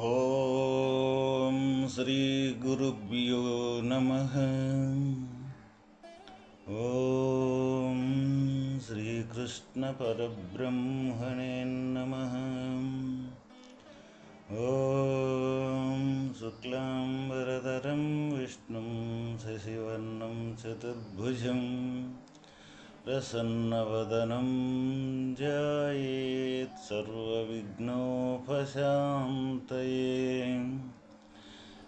ॐ श्रीगुरुभ्यो नमः। ॐ श्रीकृष्णपरब्रह्मणे नमः। ॐ शुक्लाम्बरधरं विष्णुं शशिवर्णं चतुर्भुजं प्रसन्नवदनं ध्यायेत् सर्वविघ्नोपशान्तये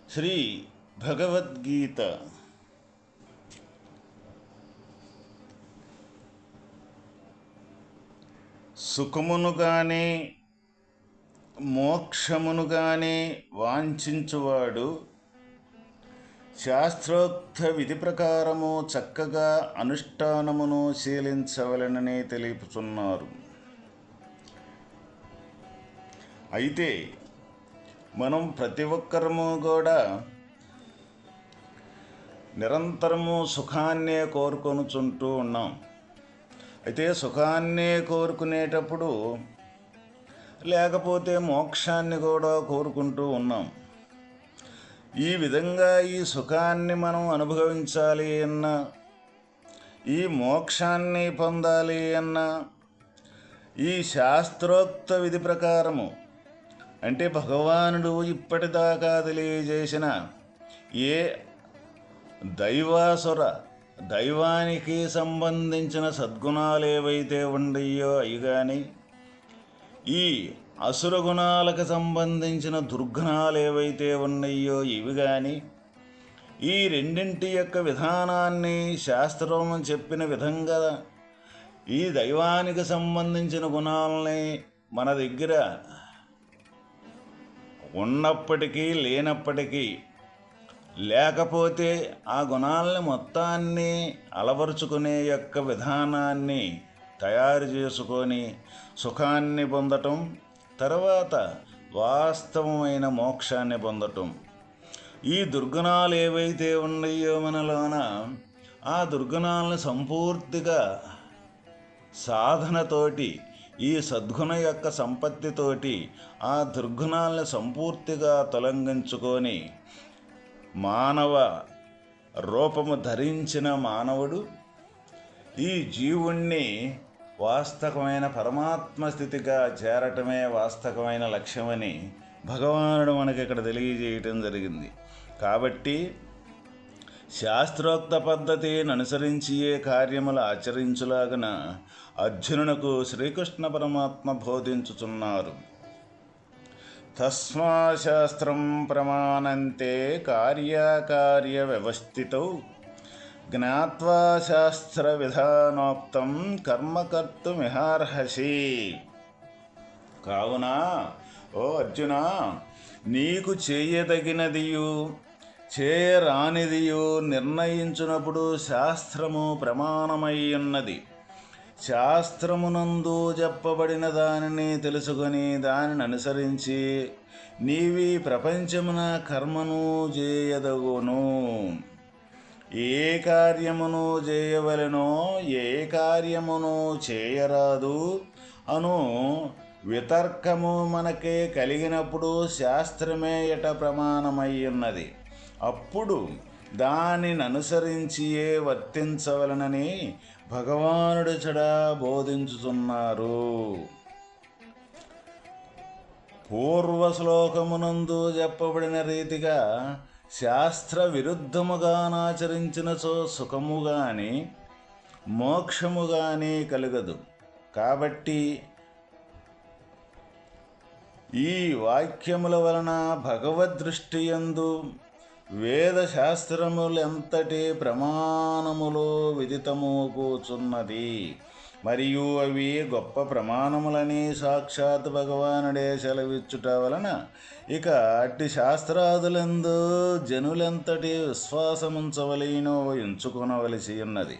శ్రీ భగవద్గీత సుఖమును గాని మోక్షమును గాని వాంఛించువాడు శాస్త్రోక్త విధి ప్రకారము చక్కగా అనుష్ఠానమును శీలించవలనని తెలుపుతున్నారు అయితే మనం ప్రతి ఒక్కరము కూడా నిరంతరము సుఖాన్నే కోరుకొనుచుంటూ ఉన్నాం. అయితే సుఖాన్నే కోరుకునేటప్పుడు లేకపోతే మోక్షాన్ని కూడా కోరుకుంటూ ఉన్నాం. ఈ విధంగా ఈ సుఖాన్ని మనం అనుభవించాలి అన్న ఈ మోక్షాన్ని పొందాలి అన్న ఈ శాస్త్రోక్త విధి ప్రకారము అంటే భగవానుడు ఇప్పటిదాకా తెలియజేసిన ఏ దైవాసుర దైవానికి సంబంధించిన సద్గుణాలు ఏవైతే ఉండయో అవి కానీ ఈ అసుర గుణాలకు సంబంధించిన దుర్గుణాలు ఏవైతే ఉన్నాయో ఇవి కానీ ఈ రెండింటి యొక్క విధానాన్ని శాస్త్రం చెప్పిన విధంగా ఈ దైవానికి సంబంధించిన గుణాలని మన దగ్గర ఉన్నప్పటికీ లేనప్పటికీ లేకపోతే ఆ గుణాలని మొత్తాన్ని అలవరుచుకునే యొక్క విధానాన్ని తయారు చేసుకొని సుఖాన్ని పొందటం తర్వాత వాస్తవమైన మోక్షాన్ని పొందటం. ఈ దుర్గుణాలు ఏవైతే ఉన్నాయో మనలోన ఆ దుర్గుణాలను సంపూర్తిగా సాధనతోటి ఈ సద్గుణ యొక్క సంపత్తితోటి ఆ దుర్గుణాలను సంపూర్తిగా తొలగించుకొని మానవ రూపము ధరించిన మానవుడు ఈ జీవుణ్ణి వాస్తవమైన పరమాత్మ స్థితిగా చేరటమే వాస్తవమైన లక్ష్యమని భగవానుడు మనకి ఇక్కడ తెలియజేయటం జరిగింది. కాబట్టి శాస్త్రోక్త పద్ధతిని అనుసరించి ఏ కార్యములు ఆచరించులాగన అర్జునునకు శ్రీకృష్ణ పరమాత్మ బోధించుచున్నారు. తస్మా శాస్త్రం ప్రమాణంతే కార్యకార్య వ్యవస్థితౌ జ్ఞాత్వా శాస్త్ర విధానోక్తం కర్మకర్తుమిహార్హసి కావున ఓ అర్జున నీకు చేయదగినదియు చేయరానిదియు నిర్ణయించినప్పుడు శాస్త్రము ప్రమాణమై ఉన్నది శాస్త్రమునందు చెప్పబడిన దానిని తెలుసుకొని దానిని అనుసరించి నీవి ప్రపంచమున కర్మను చేయదగును. ఏ కార్యమును చేయవలెనో ఏ కార్యమును చేయరాదు. అను వితర్కము మనకే కలిగినప్పుడు శాస్త్రమే ఎట ప్రమాణమై ఉన్నది అప్పుడు దానిని అనుసరించియే వర్తించవలనని భగవానుడు చెడ బోధించుతున్నారు పూర్వ శ్లోకమునందు చెప్పబడిన రీతిగా శాస్త్ర విరుద్ధముగానాచరించినచో సుఖము గాని మోక్షము గాని కలగదు. కాబట్టి ఈ వాక్యముల వలన భగవద్దృష్టి యందు వేద శాస్త్రములెంతటి ప్రమాణములు విదితము కూచున్నది? మరియు అవి గొప్ప ప్రమాణములని సాక్షాత్ భగవానుడే సెలవిచ్చుట వలన ఇక అట్టి శాస్త్రాదులందు జనులెంతటి విశ్వాసముంచవలెనో ఎంచుకొనవలసి ఉన్నది.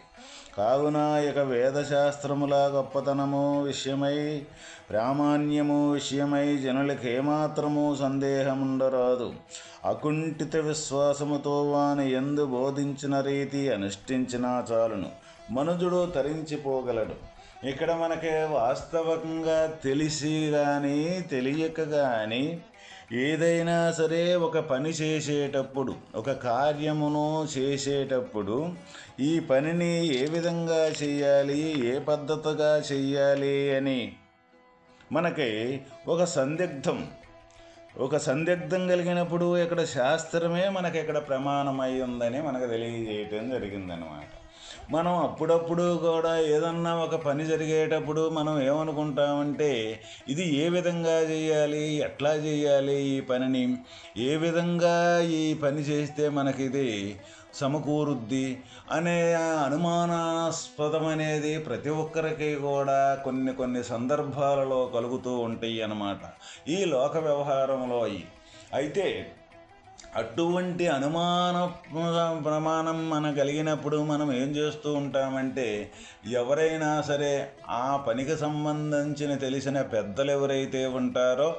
కావున ఇక వేదశాస్త్రముల గొప్పతనము విషయమై ప్రామాణ్యము విషయమై జనులకు ఏమాత్రము సందేహముండరాదు. అకుంఠిత విశ్వాసముతో వాని ఎందు బోధించిన రీతి అనుష్ఠించినా చాలును. మనుజుడు తరించిపోగలడు. ఇక్కడ మనకి వాస్తవంగా తెలిసి కానీ తెలియక కానీ ఏదైనా సరే ఒక పని చేసేటప్పుడు ఒక కార్యమును చేసేటప్పుడు ఈ పనిని ఏ విధంగా చేయాలి ఏ పద్ధతిగా చేయాలి అని మనకి ఒక సందిగ్ధం. ఒక సందిగ్ధం కలిగినప్పుడు ఇక్కడ శాస్త్రమే మనకి ఇక్కడ ప్రమాణమై ఉందని మనకు తెలియజేయటం జరిగిందనమాట మనం అప్పుడప్పుడు కూడా ఏదన్నా ఒక పని జరిగేటప్పుడు మనం ఏమనుకుంటామంటే ఇది ఏ విధంగా చేయాలి ఎట్లా చేయాలి ఈ పనిని? ఏ విధంగా ఈ పని చేస్తే మనకి ఇది సమకూరుద్ది అనే అనుమానాస్పదం అనేది ప్రతి ఒక్కరికి కూడా కొన్ని కొన్ని సందర్భాలలో కలుగుతూ ఉంటాయి అన్నమాట. ఈ లోక వ్యవహారంలో అయితే అటువంటి అనుమాన ప్రమాణం మన కలిగినప్పుడు మనం ఏం చేస్తూ ఉంటామంటే ఎవరైనా సరే ఆ పనికి సంబంధించిన తెలిసిన పెద్దలు ఎవరైతే ఉంటారో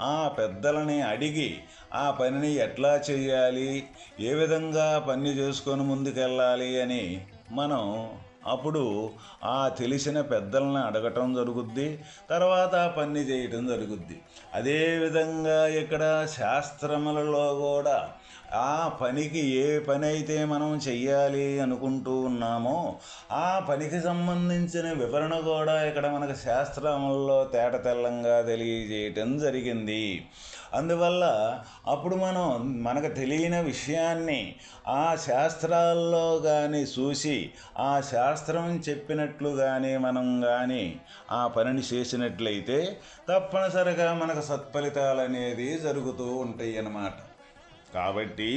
ఆ పెద్దలని అడిగి ఆ పనిని ఎట్లా చేయాలి ఏ విధంగా పని చేసుకొని ముందుకెళ్ళాలి అని మనం అప్పుడు ఆ తెలిసిన పెద్దలను అడగటం జరుగుద్ది తర్వాత పని చేయటం జరుగుద్ది. అదేవిధంగా ఇక్కడ శాస్త్రములలో కూడా ఆ పనికి ఏ పని అయితే మనం చెయ్యాలి అనుకుంటూ ఉన్నామో ఆ పనికి సంబంధించిన వివరణ కూడా ఇక్కడ మనకు శాస్త్రములలో తేట తెల్లంగా తెలియజేయటం జరిగింది. అందువల్ల అప్పుడు మనం మనకు తెలియని విషయాన్ని ఆ శాస్త్రాల్లో కానీ చూసి ఆ శాస్త్రం చెప్పినట్లు కానీ మనం కానీ ఆ పనిని చేసినట్లయితే తప్పనిసరిగా మనకు సత్ఫలితాలు అనేది జరుగుతూ ఉంటాయి అన్నమాట. కాబట్టి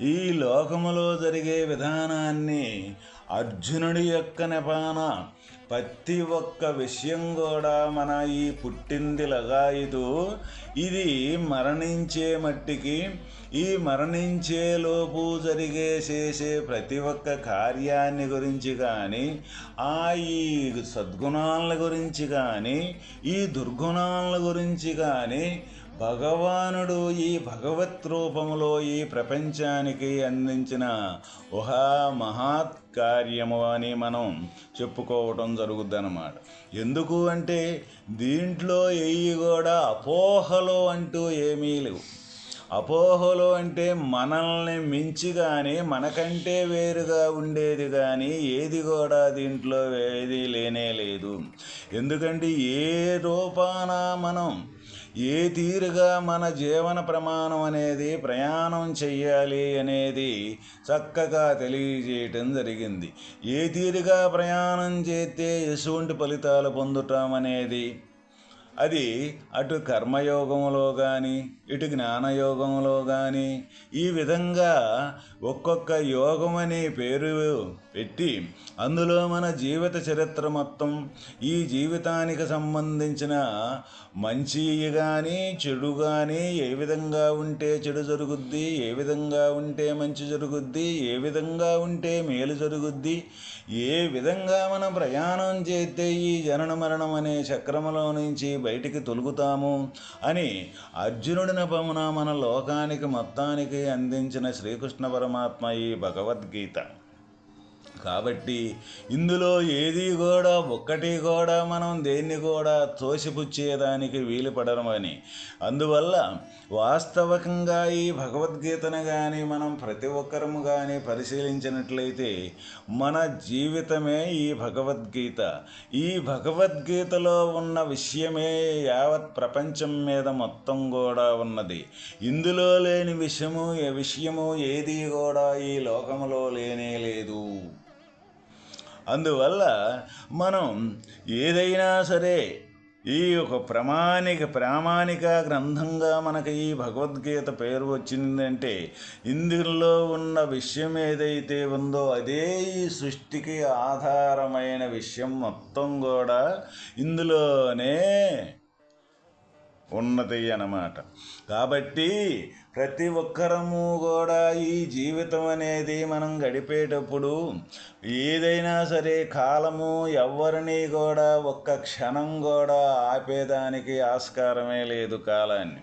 ఈ లోకములో జరిగే విధానాన్ని అర్జునుడి యొక్క నెపాన ప్రతి ఒక్క విషయం కూడా మన ఈ పుట్టింది లగాయితూ ఇది మరణించే మట్టికి ఈ మరణించే లోపు జరిగే చేసే ప్రతి ఒక్క కార్యాన్ని గురించి కానీ ఆ ఈ సద్గుణాల గురించి కానీ ఈ దుర్గుణాల గురించి కానీ భగవానుడు ఈ భగవత్ రూపములో ఈ ప్రపంచానికి అందించిన ఉహా మహాత్ కార్యము అని మనం చెప్పుకోవటం జరుగుద్దన్నమాట. ఎందుకు అంటే దీంట్లో ఎయ్యి కూడా అపోహలు అంటూ ఏమీ లేవు. అపోహలు అంటే మనల్ని మించి కానీ మనకంటే వేరుగా ఉండేది కానీ ఏది కూడా దీంట్లో ఏది లేనే లేదు. ఎందుకంటే ఏ రూపాన మనం ఏ తీరుగా మన జీవన ప్రమాణం అనేది ప్రయాణం చెయ్యాలి అనేది చక్కగా తెలియజేయటం జరిగింది. ఏ తీరుగా ప్రయాణం చేస్తే ఎటువంటి ఫలితాలు పొందుతాం అనేది అది అటు కర్మయోగంలో కానీ ఇటు జ్ఞానయోగంలో కానీ ఈ విధంగా ఒక్కొక్క యోగం అనే పేరు పెట్టి అందులో మన జీవిత చరిత్ర మొత్తం ఈ జీవితానికి సంబంధించిన మంచి కానీ చెడు కానీ ఏ విధంగా ఉంటే చెడు జరుగుద్ది ఏ విధంగా ఉంటే మంచి జరుగుద్ది ఏ విధంగా ఉంటే మేలు జరుగుద్ది ఏ విధంగా మనం ప్రయాణం చేస్తే ఈ జనన మరణం అనే చక్రములో నుంచి బయటికి తొలుగుతాము అని అర్జునుడిన పమున మన లోకానికి మొత్తానికి అందించిన శ్రీకృష్ణ పరమాత్మ ఈ భగవద్గీత. కాబట్టి ఇందులో ఏది కూడా ఒక్కటి కూడా మనం దేన్ని కూడా తోసిపుచ్చేదానికి వీలు పడరమని అందువల్ల వాస్తవకంగా ఈ భగవద్గీతను కానీ మనం ప్రతి ఒక్కరము కానీ పరిశీలించినట్లయితే మన జీవితమే ఈ భగవద్గీత. ఈ భగవద్గీతలో ఉన్న విషయమే యావత్ ప్రపంచం మీద మొత్తం కూడా ఉన్నది. ఇందులో లేని విషయము విషయము ఏది కూడా ఈ లోకములో లేనే లేదు. అందువల్ల మనం ఏదైనా సరే ఈ ఒక ప్రామాణిక ప్రామాణిక గ్రంథంగా మనకి ఈ భగవద్గీత పేరు వచ్చిందంటే ఇందులో ఉన్న విషయం ఏదైతే ఉందో అదే ఈ సృష్టికి ఆధారమైన విషయం మొత్తం కూడా ఇందులోనే ఉన్నది అన్నమాట. కాబట్టి ప్రతి ఒక్కరము కూడా ఈ జీవితం అనేది మనం గడిపేటప్పుడు ఏదైనా సరే కాలము ఎవరిని కూడా ఒక్క క్షణం కూడా ఆపేదానికి ఆస్కారమే లేదు కాలాన్ని.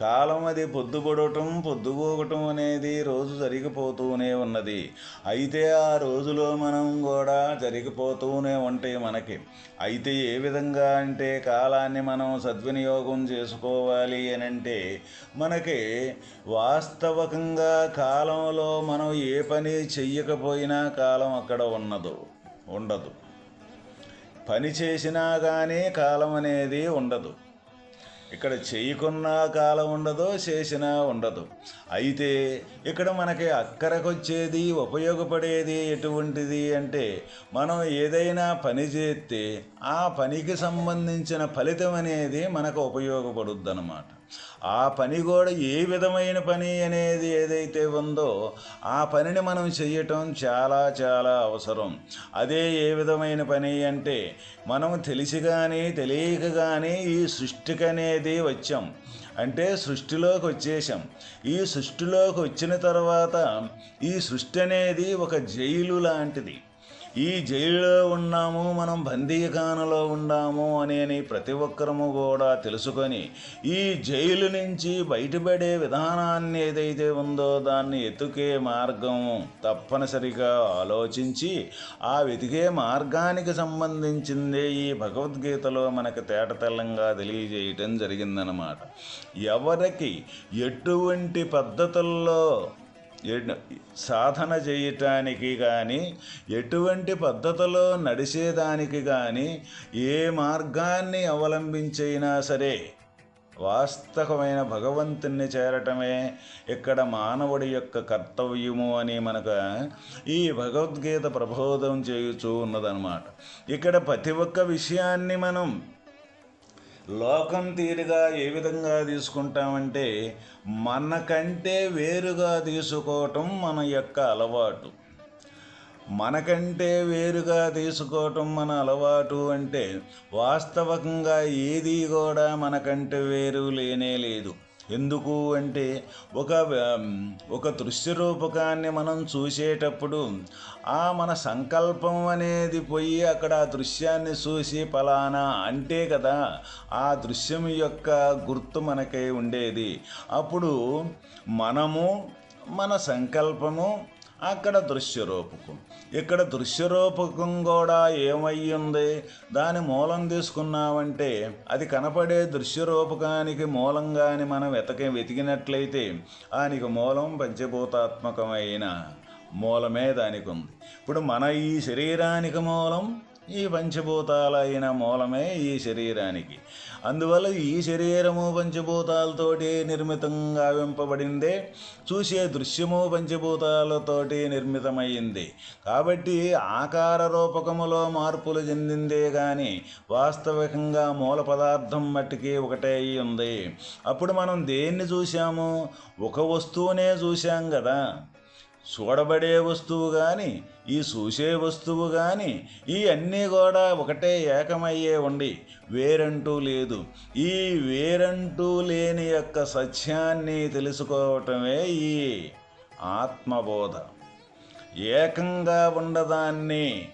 కాలం అది పొద్దుపడటం పొద్దుపోగటం అనేది రోజు జరిగిపోతూనే ఉన్నది. అయితే ఆ రోజులో మనం కూడా జరిగిపోతూనే ఉంటాయి మనకి. అయితే ఏ విధంగా అంటే కాలాన్ని మనం సద్వినియోగం చే చేసుకోవాలి అని అంటే మనకి వాస్తవకంగా కాలంలో మనం ఏ పని చెయ్యకపోయినా కాలం అక్కడ ఉన్నదు ఉండదు. పని చేసినా కానీ కాలం అనేది ఉండదు. ఇక్కడ చేయకున్నా కాలం ఉండదు చేసినా ఉండదు. అయితే ఇక్కడ మనకి అక్కరకొచ్చేది ఉపయోగపడేది ఎటువంటిది అంటే మనం ఏదైనా పని చేస్తే ఆ పనికి సంబంధించిన ఫలితం అనేది మనకు ఉపయోగపడుద్ది అన్నమాట ఆ పని కూడా ఏ విధమైన పని అనేది ఏదైతే ఉందో ఆ పనిని మనం చేయటం చాలా చాలా అవసరం. అదే ఏ విధమైన పని అంటే మనం తెలిసి కానీ తెలియక కానీ ఈ సృష్టికి అనేది వచ్చాం. అంటే సృష్టిలోకి వచ్చేసాం ఈ సృష్టిలోకి వచ్చిన తర్వాత ఈ సృష్టి అనేది ఒక జైలు లాంటిది. ఈ జైలులో ఉన్నాము మనం బందీఖానలో ఉన్నాము అని ప్రతి ఒక్కరము కూడా తెలుసుకొని ఈ జైలు నుంచి బయటపడే విధానాన్ని ఏదైతే ఉందో దాన్ని ఎతుకే మార్గం తప్పనిసరిగా ఆలోచించి ఆ వెతికే మార్గానికి సంబంధించిందే ఈ భగవద్గీతలో మనకు తేటతెల్లంగా తెలియజేయటం జరిగిందనమాట ఎవరికి ఎటువంటి పద్ధతుల్లో సాధన చేయటానికి కానీ ఎటువంటి పద్ధతిలో నడిచేదానికి కానీ ఏ మార్గాన్ని అవలంబించైనా సరే వాస్తవమైన భగవంతుణ్ణి చేరటమే ఇక్కడ మానవుడి యొక్క కర్తవ్యము అని మనకు ఈ భగవద్గీత ప్రబోధం చేయుచూ ఉన్నదన్నమాట. ఇక్కడ ప్రతి ఒక్క విషయాన్ని మనం లోకం తీరుగా ఏ విధంగా తీసుకుంటామంటే మనకంటే వేరుగా తీసుకోవటం మన యొక్క అలవాటు. మనకంటే వేరుగా తీసుకోవటం మన అలవాటు అంటే వాస్తవకంగా ఏది కూడా మనకంటే వేరు లేనే లేదు. ఎందుకు అంటే ఒక ఒక దృశ్య రూపకాన్ని మనం చూసేటప్పుడు ఆ మన సంకల్పం అనేది పోయి అక్కడ ఆ దృశ్యాన్ని చూసి ఫలానా అంటే కదా ఆ దృశ్యం యొక్క గుర్తు మనకై ఉండేది. అప్పుడు మనము మన సంకల్పము అక్కడ దృశ్యరూపకం. ఇక్కడ దృశ్యరూపకం కూడా ఏమయ్యింది? దాని మూలం తీసుకున్నామంటే అది కనపడే దృశ్యరూపకానికి మూలంగాని మనం వెతక వెతికినట్లయితే దానికి మూలం పంచభూతాత్మకమైన మూలమే దానికి ఉంది ఇప్పుడు మన ఈ శరీరానికి మూలం ఈ పంచభూతాలైన మూలమే ఈ శరీరానికి. అందువల్ల ఈ శరీరము పంచభూతాలతోటి నిర్మితంగా వింపబడిందే చూసే దృశ్యము పంచభూతాలతోటి నిర్మితమైంది కాబట్టి ఆకార రూపకములో మార్పులు చెందిందే కానీ వాస్తవికంగా మూల పదార్థం మట్టికి ఒకటే ఉంది. అప్పుడు మనం దేన్ని చూసాము ఒక వస్తువునే చూసాం కదా. చూడబడే వస్తువు కానీ ఈ చూసే వస్తువు కానీ ఈ అన్నీ కూడా ఒకటే ఏకమయ్యే ఉండి వేరంటూ లేదు. ఈ వేరంటూ లేని యొక్క సత్యాన్ని తెలుసుకోవటమే ఈ ఆత్మబోధ. ఏకంగా ఉండదాన్ని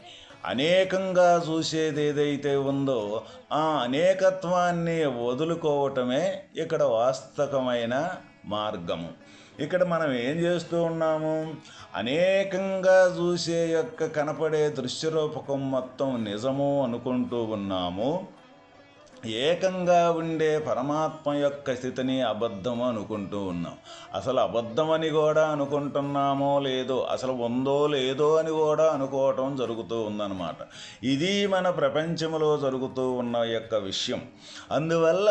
అనేకంగా చూసేది ఏదైతే ఉందో ఆ అనేకత్వాన్ని వదులుకోవటమే ఇక్కడ వాస్తవమైన మార్గము. ఇక్కడ మనం ఏం చేస్తూ ఉన్నాము? అనేకంగా చూసే యొక్క కనపడే దృశ్యరూపకం మొత్తం నిజము అనుకుంటూ ఉన్నాము. ఏకంగా ఉండే పరమాత్మ యొక్క స్థితిని అబద్ధం అనుకుంటూ ఉన్నాం. అసలు అబద్ధమని కూడా అనుకుంటున్నామో లేదో అసలు ఉందో లేదో అని కూడా అనుకోవటం జరుగుతూ ఉందన్నమాట. ఇది మన ప్రపంచంలో జరుగుతూ ఉన్న యొక్క విషయం. అందువల్ల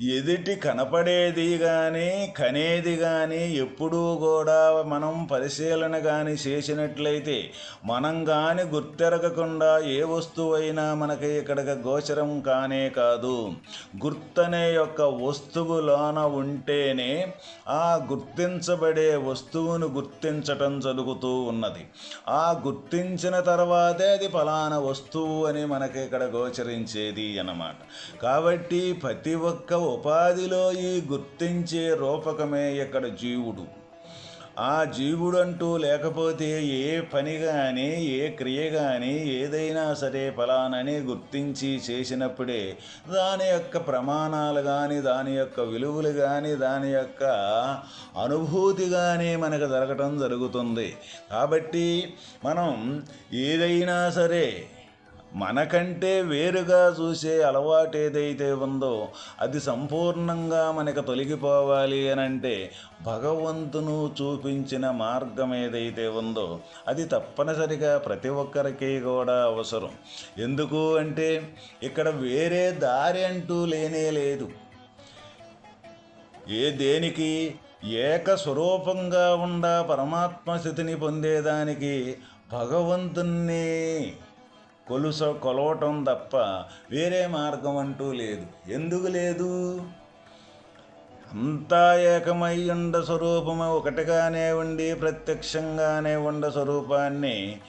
ఎదుటి కనపడేది కానీ కనేది కానీ ఎప్పుడూ కూడా మనం పరిశీలన కానీ చేసినట్లయితే మనం కానీ గుర్తెరగకుండా ఏ వస్తువైనా మనకి ఇక్కడికి గోచరం కానే కాదు. గుర్తనే యొక్క వస్తువులోన ఉంటేనే ఆ గుర్తించబడే వస్తువును గుర్తించటం జరుగుతూ ఉన్నది. ఆ గుర్తించిన తర్వాతే అది ఫలానా వస్తువు అని మనకి ఇక్కడ గోచరించేది అన్నమాట. కాబట్టి ప్రతి ఒక్క ఉపాధిలో ఈ గుర్తించే రూపకమే ఇక్కడ జీవుడు. ఆ జీవుడు అంటూ లేకపోతే ఏ పని కానీ ఏ క్రియ కానీ ఏదైనా సరే ఫలానని గుర్తించి చేసినప్పుడే దాని యొక్క ప్రమాణాలు కానీ దాని యొక్క విలువలు కానీ దాని యొక్క అనుభూతి కానీ మనకు జరగటం జరుగుతుంది. కాబట్టి మనం ఏదైనా సరే మనకంటే వేరుగా చూసే అలవాటు ఏదైతే ఉందో అది సంపూర్ణంగా మనకు తొలగిపోవాలి అని అంటే భగవంతును చూపించిన మార్గం ఏదైతే ఉందో అది తప్పనిసరిగా ప్రతి ఒక్కరికి కూడా అవసరం. ఎందుకు అంటే ఇక్కడ వేరే దారి అంటూ లేనే లేదు. ఏ దేనికి ఏక స్వరూపంగా ఉండ పరమాత్మ స్థితిని పొందేదానికి భగవంతుణ్ణి కొలుస కొలవటం తప్ప వేరే మార్గం అంటూ లేదు. ఎందుకు లేదు? అంతా ఏకమై ఉండ స్వరూపము ఒకటిగానే ఉండి ప్రత్యక్షంగానే ఉండ స్వరూపాన్ని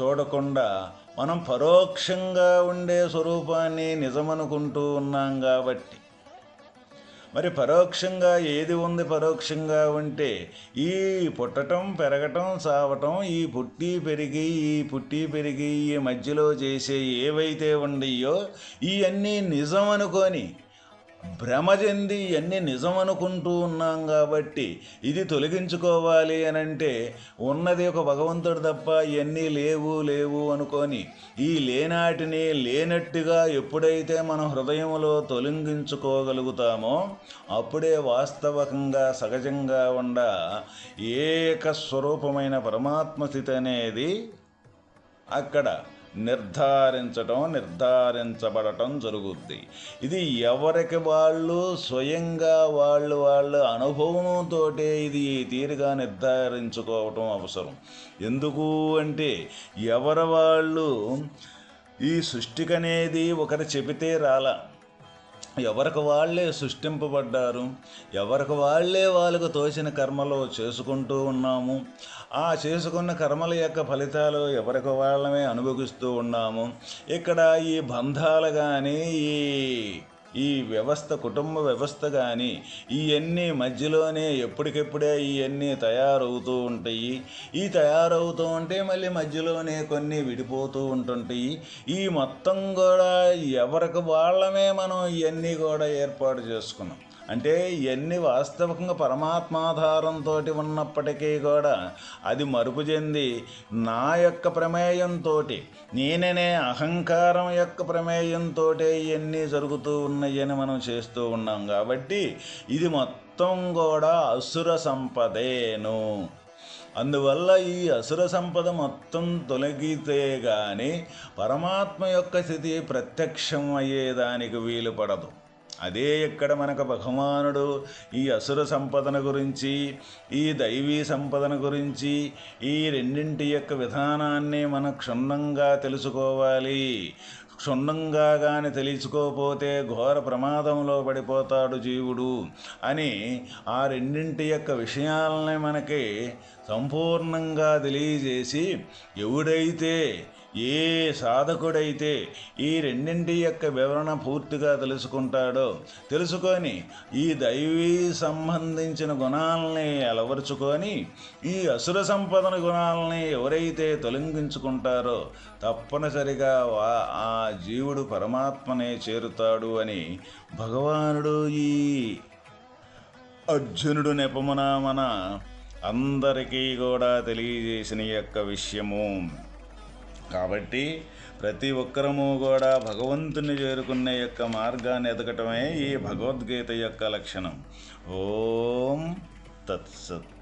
చూడకుండా మనం పరోక్షంగా ఉండే స్వరూపాన్ని నిజమనుకుంటూ ఉన్నాం కాబట్టి మరి పరోక్షంగా ఏది ఉంది పరోక్షంగా ఉంటే ఈ పుట్టటం పెరగటం సావటం ఈ పుట్టి పెరిగి ఈ పుట్టి పెరిగి ఈ మధ్యలో చేసే ఏవైతే ఉండయో ఇవన్నీ నిజం అనుకొని భ్రమ చెంది ఇవన్నీ నిజం అనుకుంటూ ఉన్నాం కాబట్టి ఇది తొలగించుకోవాలి అని అంటే ఉన్నది ఒక భగవంతుడు తప్ప ఇవన్నీ లేవు లేవు అనుకొని ఈ లేనాటిని లేనట్టుగా ఎప్పుడైతే మన హృదయంలో తొలగించుకోగలుగుతామో అప్పుడే వాస్తవకంగా సహజంగా ఉండ ఏక స్వరూపమైన పరమాత్మ స్థితి అనేది అక్కడ నిర్ధారించటం నిర్ధారించబడటం జరుగుద్ది. ఇది ఎవరికి వాళ్ళు స్వయంగా వాళ్ళు వాళ్ళ అనుభవంతో ఇది తీరుగా నిర్ధారించుకోవటం అవసరం. ఎందుకు అంటే ఎవరి వాళ్ళు ఈ సృష్టికనేది ఒకరు చెబితే రాలా. ఎవరికి వాళ్ళే సృష్టింపబడ్డారు ఎవరికి వాళ్ళే వాళ్ళకు తోచిన కర్మలు చేసుకుంటూ ఉన్నాము. ఆ చేసుకున్న కర్మల యొక్క ఫలితాలు ఎవరికి వాళ్ళమే అనుభవిస్తూ ఉన్నాము. ఇక్కడ ఈ బంధాలు కానీ ఈ ఈ వ్యవస్థ కుటుంబ వ్యవస్థ కానీ ఇవన్నీ మధ్యలోనే ఎప్పటికెప్పుడే ఇవన్నీ తయారవుతూ ఉంటాయి. ఈ తయారవుతూ ఉంటే మళ్ళీ మధ్యలోనే కొన్ని విడిపోతూ ఉంటుంటాయి. ఈ మొత్తం కూడా ఎవరికి వాళ్ళమే మనం ఇవన్నీ కూడా ఏర్పాటు చేసుకున్నాం. అంటే ఇవన్నీ వాస్తవికంగా పరమాత్మాధారంతో ఉన్నప్పటికీ కూడా అది మరుపు చెంది నా యొక్క ప్రమేయంతో నేననే అహంకారం యొక్క ప్రమేయంతో ఇవన్నీ జరుగుతూ ఉన్నాయని మనం చేస్తూ ఉన్నాం కాబట్టి ఇది మొత్తం కూడా అసుర సంపదేను. అందువల్ల ఈ అసుర సంపద మొత్తం తొలగితే గాని పరమాత్మ యొక్క స్థితి ప్రత్యక్షం అయ్యేదానికి వీలు పడదు అదే ఇక్కడ మనకు భగవానుడు ఈ అసుర సంపదన గురించి ఈ దైవీ సంపదన గురించి ఈ రెండింటి యొక్క విధానాన్ని మనం క్షుణ్ణంగా తెలుసుకోవాలి. క్షుణ్ణంగా కానీ తెలుసుకోపోతే ఘోర ప్రమాదంలో పడిపోతాడు జీవుడు అని ఆ రెండింటి యొక్క విషయాలని మనకి సంపూర్ణంగా తెలియజేసి ఎవడైతే ఏ సాధకుడైతే ఈ రెండింటి యొక్క వివరణ పూర్తిగా తెలుసుకుంటాడో తెలుసుకొని ఈ దైవీ సంబంధించిన గుణాలని అలవరుచుకొని ఈ అసుర సంపదన గుణాలని ఎవరైతే తొలగించుకుంటారో తప్పనిసరిగా ఆ జీవుడు పరమాత్మనే చేరుతాడు అని భగవానుడు ఈ అర్జునుడు నెపమున మన అందరికీ కూడా తెలియజేసిన యొక్క విషయము. కాబట్టి ప్రతి ఒక్కరము కూడా భగవంతుని చేరుకునే యొక్క మార్గాన్ని ఎదగటమే ఈ భగవద్గీత యొక్క లక్షణం. ఓం తత్సత్.